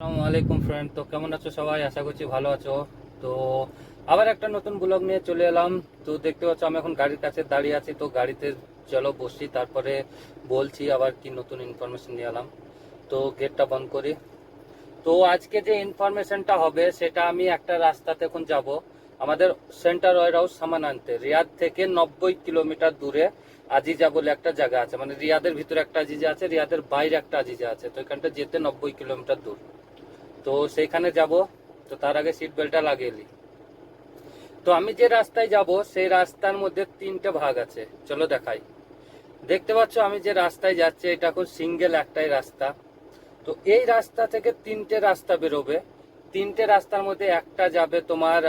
আসসালামু আলাইকুম ফ্রেন্ড তো কেমন আছো সবাই? আশা করছি ভালো আছো। তো আবার একটা নতুন ব্লগ নিয়ে চলে এলাম। তো দেখতে পাচ্ছ, আমি এখন গাড়ির কাছে দাঁড়িয়ে আছি। তো গাড়িতে চলো বসি তারপরে বলছি আবার কি নতুন ইনফরমেশন নিয়ে এলাম। তো গেটটা বন্ধ করি। তো আজকে যে ইনফরমেশনটা হবে, সেটা আমি একটা রাস্তাতে এখন যাব। আমাদের সেন্টার ওয়ার হাউস সামান আনতে। রিয়াদ থেকে নব্বই কিলোমিটার দূরে আজিজা বলে একটা জায়গা আছে। মানে রিয়াদের ভিতরে একটা আজিজা আছে, রিয়াদের বাইরে একটা আজিজা আছে। তো এখানটা যেতে নব্বই কিলোমিটার দূর। তো সেইখানে যাব, তো তার আগে সিট বেল্টটা লাগিয়ে নিই তো আমি যে রাস্তায় যাব, সেই রাস্তার মধ্যে তিনটে ভাগ আছে। চলো দেখাই। দেখতে পাচ্ছ, আমি যে রাস্তায় যাচ্ছি, এটা এখন সিঙ্গেল একটাই রাস্তা। তো এই রাস্তা থেকে তিনটে রাস্তা বেরোবে। তিনটে রাস্তার মধ্যে একটা যাবে তোমার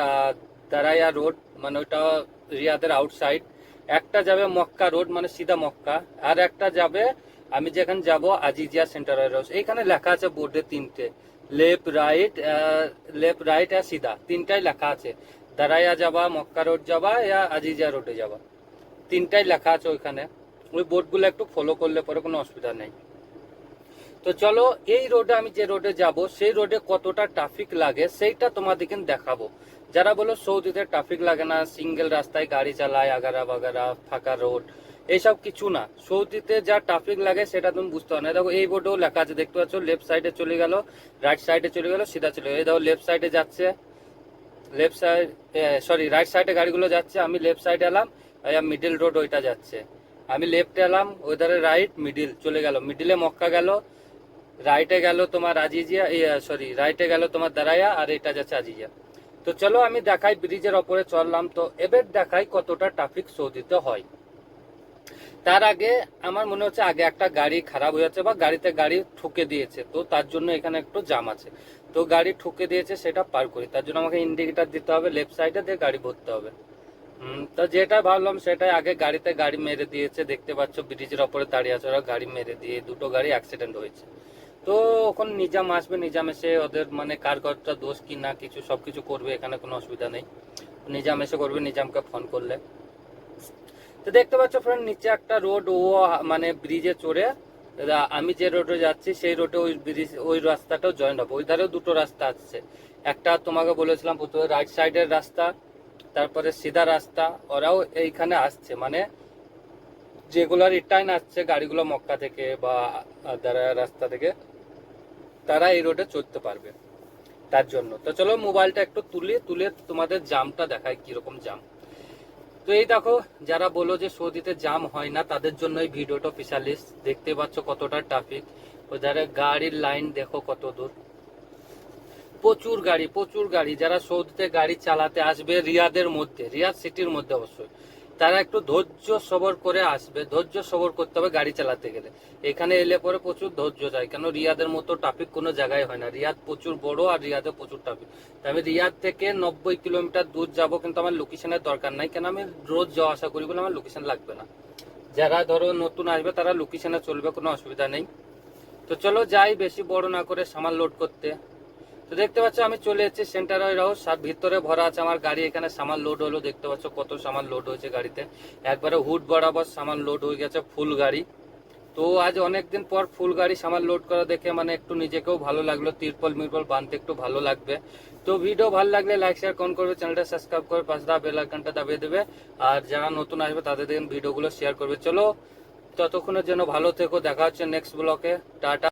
দারাইয়া রোড মানে ওটা রিয়াদের আউটসাইড একটা যাবে মক্কা রোড মানে সিধা মক্কা। আর একটা যাবে, আমি যেখানে যাব, আজিজিয়া সেন্টার এইখানে লেখা আছে বোর্ডে তিনটে। লেফট, রাইট লেফট, রাইট আর সিধা। তিনটাই লেখা আছে। দারাইয়া যাবা, মক্কা রোড যাবা, ইয়া আজিজিয়া রোডে যাবা। তিনটাই লেখা আছে ওইখানে। ওই বোর্ডগুলো একটু ফলো করলে পরে কোনো অসুবিধা নেই। তো চলো, এই রোডে আমি যে রোডে যাব, সেই রোডে কতটা ট্রাফিক লাগে, সেইটা তোমাদেরকে দেখাবো। যারা বলো সৌদিতে ট্রাফিক লাগে না সিঙ্গেল রাস্তায় গাড়ি চালায় আগারা বাগারা ফাঁকা রোড এইসব কিছু না। সৌদিতে যা ট্রাফিক লাগে সেটা তুমি বুঝতে পারো না। দেখো, এই বোর্ডেও লেখা আছে, দেখতে পাচ্ছ লেফট সাইডে চলে গেল রাইট সাইডে চলে গেল, সিধা চলে গেল। এই দেখো লেফট সাইডে যাচ্ছে লেফট সাইড সরি রাইট সাইডে গাড়িগুলো যাচ্ছে, আমি লেফট সাইডে এলাম মিডিল রোড ওইটা যাচ্ছে। আমি লেফটে এলাম ওইধারে রাইট মিডিল চলে গেল। মিডিলে মক্কা গেল রাইটে গেল তোমার আজিজিয়া সরি রাইটে গেল তোমার দাঁড়াইয়া আর এটা যাচ্ছে আজিজিয়া। তো চলো, আমি দেখাই ব্রিজের ওপরে চললাম। তো এবার দেখাই কতটা ট্রাফিক সৌদিতে হয়। তার আগে আমার মনে হচ্ছে আগে একটা গাড়ি খারাপ হয়ে যাচ্ছে বা গাড়িতে গাড়ি ঠুকে দিয়েছে, তো তার জন্য এখানে একটু জাম আছে। তো গাড়ি ঠুকে দিয়েছে সেটা পার করি, তার জন্য আমাকে ইন্ডিকেটার দিতে হবে লেফট সাইডে দিয়ে গাড়ি ভরতে হবে। তো যেটা ভাবলাম সেটাই আগে গাড়িতে গাড়ি মেরে দিয়েছে, দেখতে পাচ্ছ ব্রিজের ওপরে দাঁড়িয়ে আছে ওরা, গাড়ি মেরে দিয়ে দুটো গাড়ি অ্যাক্সিডেন্ট হয়েছে। তো ওখানে নিজাম আসবে, নিজাম এসে ওদের মানে কার কতটা দোষ কি না কিছু সবকিছু করবে, এখানে কোনো অসুবিধা নেই। নিজাম এসে করবে, নিজামকে ফোন করলে। তো দেখতে পাচ্ছ ফ্রেন্ড নিচে একটা রোড ও মানে ব্রিজে চড়ে আমি যে রোডে যাচ্ছি, সেই রোডে ওই ব্রিজ ওই রাস্তাটাও জয়েন্ট হবে। ওই ধারেও দুটো রাস্তা আসছে একটা তোমাকে বলেছিলাম প্রথমে রাইট সাইডের রাস্তা, তারপরে সিধা রাস্তা, ওরাও এইখানে আসছে। মানে যেগুলো রিটার্ন আসছে গাড়িগুলো মক্কা থেকে বা দারা রাস্তা থেকে। তারা এই রোডে চড়তে পারবে। তার জন্য। তো চলো মোবাইলটা একটু তুলে তুলে তোমাদের জামটা দেখায় কীরকম জাম তো এই দেখো, যারা বলো যে সৌদিতে জাম হয় না, তাদের জন্য এই ভিডিওটা স্পেশালিস্ট দেখতে পাচ্ছ কতটা ট্রাফিক ও যারা গাড়ির লাইন দেখো কত দূর। প্রচুর গাড়ি প্রচুর গাড়ি। যারা সৌদিতে গাড়ি চালাতে আসবে রিয়াদের মধ্যে, রিয়াদ সিটির মধ্যে অবশ্যই। তারা একটু ধৈর্য সবর করে আসবে। ধৈর্য সবর করতে হবে গাড়ি চালাতে গেলে। এখানে এলে পরে প্রচুর ধৈর্য যায়। কেন? রিয়াদের মতো ট্রাফিক কোনো জায়গায় হয় না। রিয়াদ প্রচুর বড় আর রিয়াদে প্রচুর ট্রাফিক। আমি রিয়াদ থেকে নব্বই কিলোমিটার দূর যাব কিন্তু আমার লোকেশনের দরকার নাই। কেন? আমি রোজ যাওয়া আসা করি বলে আমার লোকেশন লাগবে না। যারা ধরো নতুন আসবে তারা লোকেশনে চলবে, কোনো অসুবিধা নেই। তো চলো যাই, বেশি বড় না করে সামান লোড করতে। তো দেখতে পাচ্ছ, আমি চলে এসেছি সেন্টার হাউস আর ভিতরে ভরা আছে আমার গাড়ি, এখানে সামান লোড হলো, দেখতে পাচ্ছ কত সামান লোড হয়েছে গাড়িতে। একবারে হুড বরাবর সামান লোড হয়ে গেছে ফুল গাড়ি। তো আজ অনেকদিন পর ফুল গাড়ি সামান লোড করা দেখে মানে একটু নিজেকেও ভালো লাগল, তিরপল মিরপল বানতে একটু ভালো লাগবে। তো ভিডিও ভালো লাগলে লাইক শেয়ার কমেন্ট করবে চ্যানেলটা সাবস্ক্রাইব করে পাশে দা বেল আইকনটা দাবিয়ে দেবে। আর যারা নতুন আসবে তাদের দেখেন ভিডিওগুলো শেয়ার করবে। চলো, ততক্ষণের জন্য ভালো থেকো, দেখা হচ্ছে নেক্সট ব্লকে টাটা।